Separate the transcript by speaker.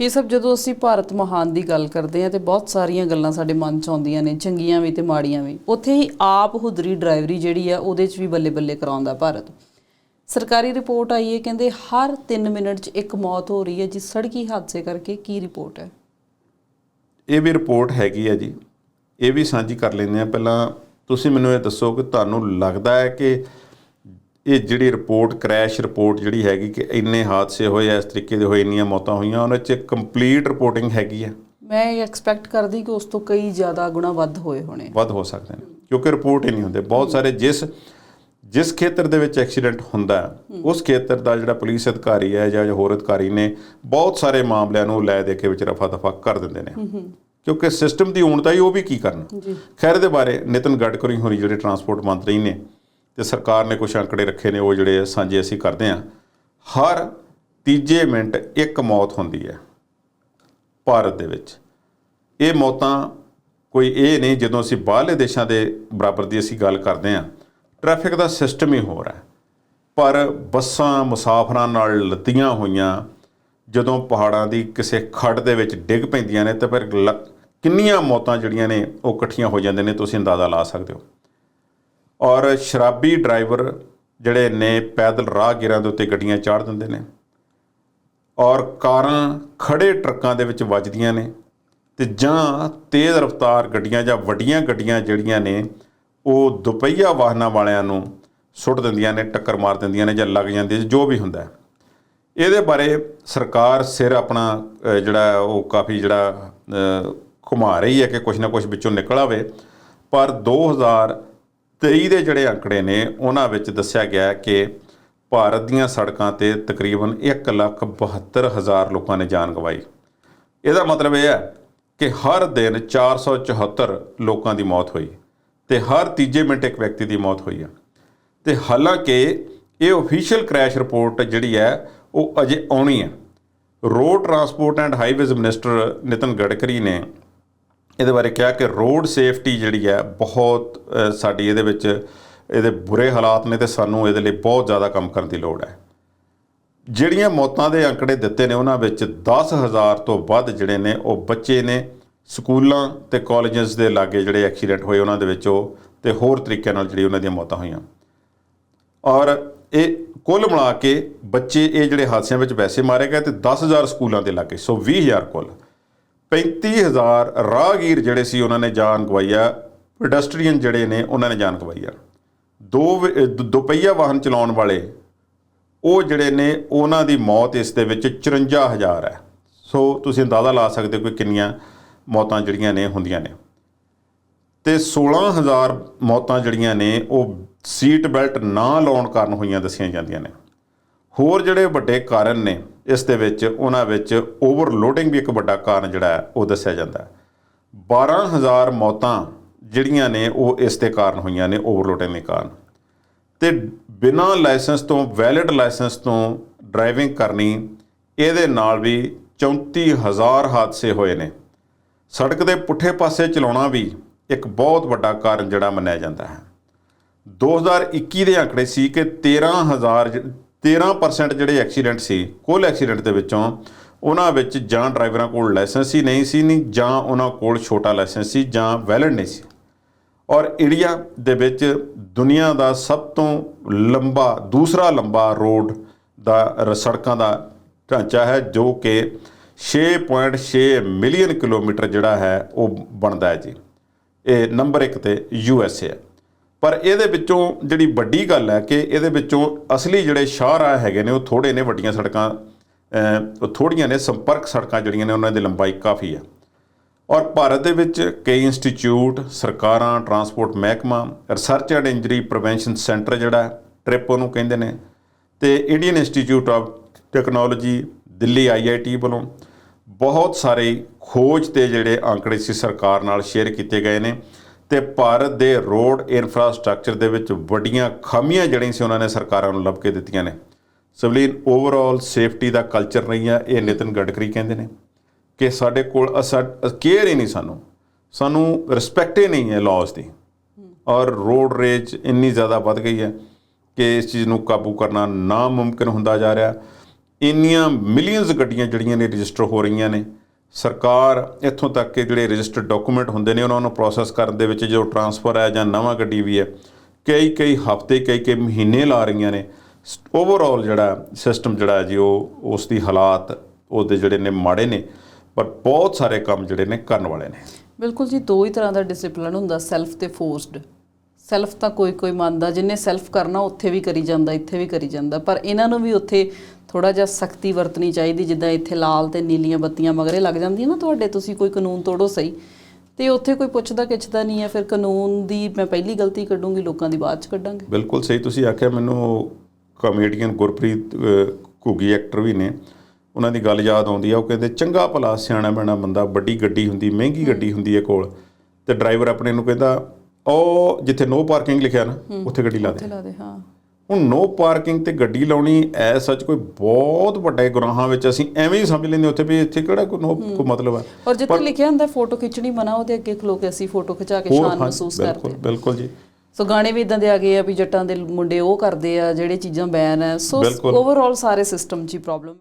Speaker 1: ਇਹ ਸਭ ਜਦੋਂ ਅਸੀਂ ਭਾਰਤ ਮਹਾਨ ਦੀ ਗੱਲ ਕਰਦੇ ਹਾਂ ਤੇ ਬਹੁਤ ਸਾਰੀਆਂ ਗੱਲਾਂ ਸਾਡੇ ਮਨ 'ਚ ਆਉਂਦੀਆਂ ਨੇ, ਚੰਗੀਆਂ ਵੀ ਤੇ ਮਾੜੀਆਂ ਵੀ। ਉੱਥੇ ਹੀ ਆਪ ਹੁਦਰੀ ਡਰਾਈਵਰੀ ਜਿਹੜੀ ਆ, ਉਹਦੇ 'ਚ ਵੀ ਬੱਲੇ ਬੱਲੇ ਕਰਾਉਂਦਾ ਭਾਰਤ। ਸਰਕਾਰੀ ਰਿਪੋਰਟ ਆਈ ਹੈ ਕਹਿੰਦੇ ਹਰ 3 ਮਿੰਟ 'ਚ ਇੱਕ ਮੌਤ ਹੋ ਰਹੀ ਹੈ ਜੀ ਸੜਕੀ ਹਾਦਸੇ ਕਰਕੇ ਕੀ ਰਿਪੋਰਟ ਹੈ?
Speaker 2: ਇਹ ਵੀ ਰਿਪੋਰਟ ਹੈਗੀ ਹੈ ਜੀ। ਇਹ ਵੀ ਸਾਂਝੀ ਕਰ ਲੈਂਦੇ ਆ ਪਹਿਲਾਂ ਤੁਸੀਂ ਮੈਨੂੰ ਇਹ ਦੱਸੋ ਕਿ ਤੁਹਾਨੂੰ ਲੱਗਦਾ ਹੈ ਕਿ ਇਹ ਜਿਹੜੀ ਰਿਪੋਰਟ ਕ੍ਰੈਸ਼ ਰਿਪੋਰਟ ਜਿਹੜੀ ਹੈਗੀ ਕਿ ਇੰਨੇ ਹਾਦਸੇ ਹੋਏ ਆ, ਇਸ ਤਰੀਕੇ ਦੇ ਹੋਏ ਇੰਨੀਆਂ ਮੌਤਾਂ ਹੋਈਆਂ ਉਹਨਾਂ 'ਚ ਕੰਪਲੀਟ ਰਿਪੋਰਟਿੰਗ ਹੈਗੀ ਹੈ
Speaker 1: ਮੈਂ ਐਕਸਪੈਕਟ ਕਰਦੀ ਕਿ ਉਸ ਤੋਂ ਕਈ ਜ਼ਿਆਦਾ ਗੁਣਾ ਵੱਧ ਹੋਏ ਹੋਣੇ।
Speaker 2: ਵੱਧ ਹੋ ਸਕਦੇ ਨੇ ਕਿਉਂਕਿ ਰਿਪੋਰਟ ਹੀ ਨਹੀਂ ਹੁੰਦੇ। ਬਹੁਤ ਸਾਰੇ ਜਿਸ ਜਿਸ ਖੇਤਰ ਦੇ ਵਿੱਚ ਐਕਸੀਡੈਂਟ ਹੁੰਦਾ ਉਸ ਖੇਤਰ ਦਾ ਜਿਹੜਾ ਪੁਲਿਸ ਅਧਿਕਾਰੀ ਹੈ ਜਾਂ ਹੋਰ ਅਧਿਕਾਰੀ ਨੇ ਬਹੁਤ ਸਾਰੇ ਮਾਮਲਿਆਂ ਨੂੰ ਲੈ ਦੇ ਕੇ ਵਿੱਚ ਰਫਾ ਦਫਾ ਕਰ ਦਿੰਦੇ ਨੇ। ਕਿਉਂਕਿ ਸਿਸਟਮ ਦੀ ਊਣਤਾ ਹੀ ਉਹ ਵੀ ਕੀ ਕਰਨ? ਖੈਰ ਦੇ ਬਾਰੇ ਨਿਤਨ ਗਡਕਰੀ ਹੋਰੀ ਜਿਹੜੇ ਟਰਾਂਸਪੋਰਟ ਮੰਤਰੀ ਨੇ ਤੇ ਸਰਕਾਰ ਨੇ ਕੁਝ ਅੰਕੜੇ ਰੱਖੇ ਨੇ, ਉਹ ਜਿਹੜੇ ਸਾਂਝੇ ਅਸੀਂ ਕਰਦੇ ਹਾਂ। ਹਰ ਤੀਜੇ ਮਿੰਟ ਇੱਕ ਮੌਤ ਹੁੰਦੀ ਹੈ ਭਾਰਤ ਦੇ ਵਿੱਚ। ਇਹ ਮੌਤਾਂ ਕੋਈ ਇਹ ਨਹੀਂ, ਜਦੋਂ ਅਸੀਂ ਬਾਹਰਲੇ ਦੇਸ਼ਾਂ ਦੇ ਬਰਾਬਰ ਦੀ ਅਸੀਂ ਗੱਲ ਕਰਦੇ ਹਾਂ, ਟ੍ਰੈਫਿਕ ਦਾ ਸਿਸਟਮ ਹੀ ਹੋਰ ਹੈ। ਪਰ ਬੱਸਾਂ, ਮੁਸਾਫਰਾਂ ਨਾਲ ਲੱਦੀਆਂ ਹੋਈਆਂ, ਜਦੋਂ ਪਹਾੜਾਂ ਦੀ ਕਿਸੇ ਖੱਡ ਦੇ ਵਿੱਚ ਡਿੱਗ ਪੈਂਦੀਆਂ ਨੇ, ਤਾਂ ਫਿਰ ਲ- ਕਿੰਨੀਆਂ ਮੌਤਾਂ ਜਿਹੜੀਆਂ ਨੇ, ਉਹ ਇਕੱਠੀਆਂ ਹੋ ਜਾਂਦੇ ਨੇ, ਤੁਸੀਂ ਅੰਦਾਜ਼ਾ ਲਾ ਸਕਦੇ ਹੋ। ਔਰ ਸ਼ਰਾਬੀ ਡਰਾਈਵਰ ਜਿਹੜੇ ਨੇ ਪੈਦਲ ਰਾਹਗੀਰਾਂ ਦੇ ਉੱਤੇ ਗੱਡੀਆਂ ਚਾੜ ਦਿੰਦੇ ਨੇ। ਔਰ ਕਾਰਾਂ ਖੜੇ ਟਰੱਕਾਂ ਦੇ ਵਿੱਚ ਵੱਜਦੀਆਂ ਨੇ ਤੇ ਜਾਂ ਤੇਜ਼ ਰਫ਼ਤਾਰ ਗੱਡੀਆਂ ਜਾਂ ਵੱਡੀਆਂ ਗੱਡੀਆਂ ਜਿਹੜੀਆਂ ਨੇ, ਉਹ ਦੁਪਹੀਆ ਵਾਹਨਾਂ ਵਾਲਿਆਂ ਨੂੰ ਸੁੱਟ ਦਿੰਦੀਆਂ ਨੇ, ਟੱਕਰ ਮਾਰ ਦਿੰਦੀਆਂ ਨੇ ਜਾਂ ਲੱਗ ਜਾਂਦੀ ਜੋ ਵੀ ਹੁੰਦਾ ਇਹਦੇ ਬਾਰੇ ਸਰਕਾਰ ਸਿਰ ਆਪਣਾ ਜਿਹੜਾ ਉਹ ਕਾਫੀ ਜਿਹੜਾ ਘੁਮਾ ਰਹੀ ਹੈ ਕਿ ਕੁਝ ਨਾ ਕੁਝ ਵਿੱਚੋਂ ਨਿਕਲ ਆਵੇ। ਪਰ 2023 ਦੇ ਜਿਹੜੇ ਅੰਕੜੇ ਨੇ ਉਹਨਾਂ ਵਿੱਚ ਦੱਸਿਆ ਗਿਆ ਕਿ ਭਾਰਤ ਦੀਆਂ ਸੜਕਾਂ ਤੇ ਤਕਰੀਬਨ 1,72,000 ਲੋਕਾਂ ਨੇ ਜਾਨ ਗਵਾਈ। ਇਹਦਾ ਮਤਲਬ ਇਹ ਹੈ ਕਿ ਹਰ ਦਿਨ 474 ਲੋਕਾਂ ਦੀ ਮੌਤ ਹੋਈ ਤੇ ਹਰ ਤੀਜੇ ਮਿੰਟ ਇੱਕ ਵਿਅਕਤੀ ਦੀ ਮੌਤ ਹੋਈ ਹੈ ਤੇ ਹਾਲਾਂਕਿ ਇਹ ਅਫੀਸ਼ੀਅਲ ਕ੍ਰੈਸ਼ ਰਿਪੋਰਟ ਜਿਹੜੀ ਹੈ ਉਹ ਅਜੇ ਆਉਣੀ ਹੈ। Road transport and highways minister Nitin Gadkari ਨੇ ਇਹਦੇ ਬਾਰੇ ਕਿਹਾ ਕਿ ਰੋਡ ਸੇਫਟੀ ਜਿਹੜੀ ਹੈ ਬਹੁਤ ਸਾਡੀ ਇਹਦੇ ਵਿੱਚ, ਇਹਦੇ ਬੁਰੇ ਹਾਲਾਤ ਨੇ ਤੇ ਸਾਨੂੰ ਇਹਦੇ ਲਈ ਬਹੁਤ ਜ਼ਿਆਦਾ ਕੰਮ ਕਰਨ ਦੀ ਲੋੜ ਹੈ। ਜਿਹੜੀਆਂ ਮੌਤਾਂ ਦੇ ਅੰਕੜੇ ਦਿੱਤੇ ਨੇ ਉਹਨਾਂ ਵਿੱਚ 10000 ਤੋਂ ਵੱਧ ਜਿਹੜੇ ਨੇ ਉਹ ਬੱਚੇ ਨੇ, ਸਕੂਲਾਂ ਤੇ ਕਾਲਜਸ ਦੇ ਲਾਗੇ ਜਿਹੜੇ ਐਕਸੀਡੈਂਟ ਹੋਏ ਉਹਨਾਂ ਦੇ ਵਿੱਚ ਉਹ ਤੇ ਹੋਰ ਤਰੀਕਿਆਂ ਨਾਲ ਜਿਹੜੀ ਉਹਨਾਂ ਦੀਆਂ ਮੌਤਾਂ ਹੋਈਆਂ। ਔਰ ਇਹ ਕੁੱਲ ਮਿਲਾ ਕੇ ਬੱਚੇ ਇਹ ਜਿਹੜੇ ਹਾਦਸਿਆਂ ਵਿੱਚ ਵੈਸੇ ਮਾਰੇ ਗਏ ਤੇ 10000 ਸਕੂਲਾਂ ਦੇ ਲਾਗੇ, ਸੋ 20000 ਕੁੱਲ। 35000 ਰਾਹਗੀਰ ਜਿਹੜੇ ਸੀ, ਉਹਨਾਂ ਨੇ ਜਾਨ ਗਵਾਈ ਆ। ਪੈਡਸਟਰੀਅਨ ਜਿਹੜੇ ਨੇ, ਉਹਨਾਂ ਨੇ ਜਾਨ ਗਵਾਈ ਆ। ਦੋ ਦੁਪਹੀਆ ਵਾਹਨ ਚਲਾਉਣ ਵਾਲੇ, ਉਹ ਜਿਹੜੇ ਨੇ, ਉਹਨਾਂ ਦੀ ਮੌਤ ਇਸ ਦੇ ਵਿੱਚ 54000 ਹੈ। ਸੋ ਤੁਸੀਂ ਅੰਦਾਜ਼ਾ ਲਾ ਸਕਦੇ ਹੋ ਕਿ ਕਿੰਨੀਆਂ ਮੌਤਾਂ ਜਿਹੜੀਆਂ ਨੇ, ਹੁੰਦੀਆਂ ਨੇ। ਤੇ 16000 ਮੌਤਾਂ ਜਿਹੜੀਆਂ ਨੇ, ਉਹ ਸੀਟ ਬੈਲਟ ਨਾ ਲਾਉਣ ਕਾਰਨ ਹੋਈਆਂ ਦੱਸੀਆਂ ਜਾਂਦੀਆਂ ਨੇ। ਹੋਰ ਜਿਹੜੇ ਵੱਡੇ ਕਾਰਨ ਨੇ ਇਸ ਦੇ ਵਿੱਚ ਉਹਨਾਂ ਵਿੱਚ ਓਵਰਲੋਡਿੰਗ ਵੀ ਇੱਕ ਵੱਡਾ ਕਾਰਨ ਜਿਹੜਾ ਹੈ, ਉਹ ਦੱਸਿਆ ਜਾਂਦਾ ਹੈ। 12000 ਮੌਤਾਂ ਜਿਹੜੀਆਂ ਨੇ, ਉਹ ਇਸ ਦੇ ਕਾਰਨ ਹੋਈਆਂ ਨੇ ਓਵਰਲੋਡਿੰਗ ਦੇ ਕਾਰਨ। ਤੇ ਬਿਨਾਂ ਲਾਇਸੈਂਸ ਤੋਂ ਵੈਲਿਡ ਲਾਇਸੈਂਸ ਤੋਂ ਡਰਾਈਵਿੰਗ ਕਰਨੀ, ਇਹਦੇ ਨਾਲ ਵੀ 34000 ਹਾਦਸੇ ਹੋਏ ਨੇ। ਸੜਕ ਦੇ ਪੁੱਠੇ ਪਾਸੇ ਚਲਾਉਣਾ ਵੀ ਇੱਕ ਬਹੁਤ ਵੱਡਾ ਕਾਰਨ ਜਿਹੜਾ ਮੰਨਿਆ ਜਾਂਦਾ ਹੈ। 2021 ਦੇ ਅੰਕੜੇ ਸੀ ਕਿ 13000 ਜ- 13% ਜਿਹੜੇ ਐਕਸੀਡੈਂਟ ਸੀ, ਕੁੱਲ ਐਕਸੀਡੈਂਟ ਦੇ ਵਿੱਚੋਂ ਉਹਨਾਂ ਵਿੱਚ ਜਾਂ ਡਰਾਈਵਰਾਂ ਕੋਲ ਲਾਇਸੈਂਸ ਹੀ ਨਹੀਂ ਸੀ ਨਹੀਂ ਜਾਂ ਉਹਨਾਂ ਕੋਲ ਛੋਟਾ ਲਾਇਸੈਂਸ ਸੀ ਜਾਂ ਵੈਲਿਡ ਨਹੀਂ ਸੀ। ਔਰ ਇੰਡੀਆ ਦੇ ਵਿੱਚ ਦੁਨੀਆ ਦਾ ਸਭ ਤੋਂ ਲੰਬਾ, ਦੂਸਰਾ ਲੰਬਾ ਰੋਡ ਦਾ, ਸੜਕਾਂ ਦਾ ਢਾਂਚਾ ਹੈ, ਜੋ ਕਿ 6.6 ਮਿਲੀਅਨ ਕਿਲੋਮੀਟਰ ਜਿਹੜਾ ਹੈ, ਉਹ ਬਣਦਾ ਹੈ ਜੀ। ਇਹ ਨੰਬਰ 1 ਤੇ ਯੂ ਐਸ ਏ ਹੈ। ਪਰ ਇਹਦੇ ਵਿੱਚੋਂ ਜਿਹੜੀ ਵੱਡੀ ਗੱਲ ਹੈ ਕਿ ਇਹਦੇ ਵਿੱਚੋਂ ਅਸਲੀ ਜਿਹੜੇ ਸ਼ਾਹਰਾਹ ਹੈਗੇ ਨੇ ਉਹ ਥੋੜੇ ਨੇ ਵੱਡੀਆਂ ਸੜਕਾਂ ਅਹ, ਉਹ ਥੋੜੀਆਂ ਨੇ ਸੰਪਰਕ ਸੜਕਾਂ ਜਿਹੜੀਆਂ ਨੇ ਉਹਨਾਂ ਦੀ ਲੰਬਾਈ ਕਾਫੀ ਹੈ। ਔਰ ਭਾਰਤ ਦੇ ਵਿੱਚ ਕਈ ਇੰਸਟੀਚਿਊਟ ਸਰਕਾਰਾਂ ਟਰਾਂਸਪੋਰਟ ਮਹਿਕਮਾ research and injury prevention centre ਜਿਹੜਾ ਟ੍ਰਿਪ ਉਹਨੂੰ ਕਹਿੰਦੇ ਨੇ। ਤੇ Indian institute of technology Delhi IIT ਵੱਲੋਂ ਬਹੁਤ ਸਾਰੇ ਖੋਜ ਤੇ ਜਿਹੜੇ ਅੰਕੜੇ ਸੀ ਸਰਕਾਰ ਨਾਲ ਸ਼ੇਅਰ ਕੀਤੇ ਗਏ ਨੇ। ਤੇ ਭਾਰਤ ਦੇ ਰੋਡ ਇਨਫਰਾਸਟ੍ਰਕਚਰ ਦੇ ਵਿੱਚ ਵੱਡੀਆਂ ਖਾਮੀਆਂ ਜਿਹੜੀਆਂ ਸੀ ਉਹਨਾਂ ਨੇ ਸਰਕਾਰਾਂ ਨੂੰ ਲੱਭ ਕੇ ਦਿੱਤੀਆਂ ਨੇ। ਸਵਲੀਨ ਓਵਰਆਲ ਸੇਫਟੀ ਦਾ ਕਲਚਰ ਨਹੀਂ ਆ, ਇਹ ਨਿਤਨ ਗਡਕਰੀ ਕਹਿੰਦੇ ਨੇ ਕਿ ਸਾਡੇ ਕੋਲ ਅਸਾ ਕੇਅਰ ਹੀ ਨਹੀਂ ਸਾਨੂੰ। ਸਾਨੂੰ ਰਿਸਪੈਕਟ ਹੀ ਨਹੀਂ ਹੈ ਲਾਜ਼ ਦੀ। ਔਰ ਰੋਡ ਰੇਜ ਇੰਨੀ ਜ਼ਿਆਦਾ ਵੱਧ ਗਈ ਹੈ ਕਿ ਇਸ ਚੀਜ਼ ਨੂੰ ਕਾਬੂ ਕਰਨਾ ਨਾਮੁਮਕਿਨ ਹੁੰਦਾ ਜਾ ਰਿਹਾ। ਇੰਨੀਆਂ ਮਿਲੀਅਨਸ ਗੱਡੀਆਂ ਜਿਹੜੀਆਂ ਨੇ ਰਜਿਸਟਰ ਹੋ ਰਹੀਆਂ ਨੇ ਸਰਕਾਰ ਇੱਥੋਂ ਤੱਕ ਕਿ ਜਿਹੜੇ ਰਜਿਸਟਰਡ ਡਾਕੂਮੈਂਟ ਹੁੰਦੇ ਨੇ, ਉਹਨਾਂ ਨੂੰ ਪ੍ਰੋਸੈਸ ਕਰਨ ਦੇ ਵਿੱਚ ਜੋ ਟਰਾਂਸਫਰ ਹੈ ਜਾਂ ਨਵਾਂ ਗੱਡੀ ਵੀ ਹੈ ਕਈ ਕਈ ਹਫ਼ਤੇ ਕਈ ਕਈ ਮਹੀਨੇ ਲਾ ਰਹੀਆਂ ਨੇ। ਓਵਰਆਲ ਜਿਹੜਾ ਸਿਸਟਮ ਜਿਹੜਾ ਹੈ ਜੀ, ਉਹ ਉਸ ਦੀ ਹਾਲਾਤ ਉਹਦੇ ਜਿਹੜੇ ਨੇ ਮਾੜੇ ਨੇ, ਪਰ ਬਹੁਤ ਸਾਰੇ ਕੰਮ ਜਿਹੜੇ ਨੇ ਕਰਨ ਵਾਲੇ ਨੇ।
Speaker 1: ਬਿਲਕੁਲ ਜੀ, ਦੋ ਹੀ ਤਰ੍ਹਾਂ ਦਾ ਡਿਸਪਲਿਨ ਹੁੰਦਾ ਸੈਲਫ ਤੇ ਫੋਰਸਡ ਸੈਲਫ ਤਾਂ ਕੋਈ ਕੋਈ ਮੰਨਦਾ, ਜਿੰਨੇ ਸੈਲਫ ਕਰਨਾ, ਉੱਥੇ ਵੀ ਕਰੀ ਜਾਂਦਾ, ਇੱਥੇ ਵੀ ਕਰੀ ਜਾਂਦਾ, ਪਰ ਇਹਨਾਂ ਨੂੰ ਵੀ ਉੱਥੇ ਥੋੜਾ ਜਿਹਾ ਸਖਤੀ ਵਰਤਣੀ ਚਾਹੀਦੀ ਜਿੱਦਾਂ ਇੱਥੇ ਲਾਲ ਤੇ ਨੀਲੀਆਂ ਬੱਤੀਆਂ ਮਗਰੇ ਲੱਗ ਜਾਂਦੀਆਂ ਨਾ ਤੁਹਾਡੇ ਤੁਸੀਂ ਕੋਈ ਕਾਨੂੰਨ ਤੋੜੋ ਸਹੀ। ਤੇ ਉੱਥੇ ਕੋਈ ਪੁੱਛਦਾ ਕਿਛਦਾ ਨਹੀਂ ਹੈ ਫਿਰ ਕਾਨੂੰਨ ਦੀ ਮੈਂ ਪਹਿਲੀ ਗਲਤੀ ਕੱਢੂੰਗੀ ਲੋਕਾਂ ਦੀ ਬਾਅਦ ਚ ਕੱਢਾਂਗੇ।
Speaker 2: ਬਿਲਕੁਲ ਸਹੀ ਤੁਸੀਂ ਆਖਿਆ ਮੈਨੂੰ ਕਾਮੇਡੀਅਨ ਗੁਰਪ੍ਰੀਤ ਘੁੱਗੀ ਐਕਟਰ ਵੀ ਨੇ। ਉਹਨਾਂ ਦੀ ਗੱਲ ਯਾਦ ਆਉਂਦੀ ਆ ਉਹ ਕਹਿੰਦੇ ਚੰਗਾ ਭਲਾ ਸਿਆਣਾ ਬਣਾ ਬੰਦਾ ਵੱਡੀ ਗੱਡੀ ਹੁੰਦੀ ਮਹਿੰਗੀ ਗੱਡੀ ਹੁੰਦੀ ਹੈ ਕੋਲ। ਤੇ ਡਰਾਈਵਰ ਆਪਣੇ ਨੂੰ ਕਹਿੰਦਾ ਉਹ ਜਿੱਥੇ ਨੋ ਪਾਰਕਿੰਗ ਲਿਖਿਆ ਨਾ ਉੱਥੇ ਗੱਡੀ ਲਾ ਦੇ।
Speaker 1: ਉੱਥੇ ਲਾ ਦੇ ਹਾਂ।
Speaker 2: ਹੁਣ ਨੋ ਪਾਰਕਿੰਗ ਤੇ ਗੱਡੀ ਲਾਉਣੀ ਐ ਸੱਚ ਕੋਈ ਬਹੁਤ ਵੱਡੇ ਗੁਨਾਹਾਂ ਵਿੱਚ ਅਸੀਂ ਐਵੇਂ ਹੀ ਸਮਝ ਲੈਂਦੇ ਉੱਥੇ ਵੀ ਇੱਥੇ ਕਿਹੜਾ ਕੋਈ ਨੋ ਕੋਈ ਮਤਲਬ ਹੈ।
Speaker 1: ਔਰ ਜਿੱਥੇ ਲਿਖਿਆ ਹੁੰਦਾ ਫੋਟੋ ਖਿੱਚਣੀ ਮਨਾ ਉਹਦੇ ਅੱਗੇ ਖਲੋ ਕੇ ਅਸੀਂ ਫੋਟੋ ਖਿਚਾ ਕੇ ਸ਼ਾਨ ਮਹਿਸੂਸ
Speaker 2: ਬਿਲਕੁਲ
Speaker 1: ਕਰਦੇ
Speaker 2: ਬਿਲਕੁਲ ਜੀ।
Speaker 1: ਸੋ ਗਾਣੇ ਵੀ ਇਦਾਂ ਦੇ ਆ ਗਏ ਆ ਵੀ ਜੱਟਾਂ ਦੇ ਮੁੰਡੇ ਉਹ ਕਰਦੇ ਆ ਜਿਹੜੇ ਚੀਜ਼ਾਂ ਬੈਨ ਹੈ ਸੋ
Speaker 2: ਬਿਲਕੁਲ।
Speaker 1: ਓਵਰਆਲ ਸਾਰੇ ਸਿਸਟਮ 'ਚ ਹੀ ਪ੍ਰੋਬਲਮ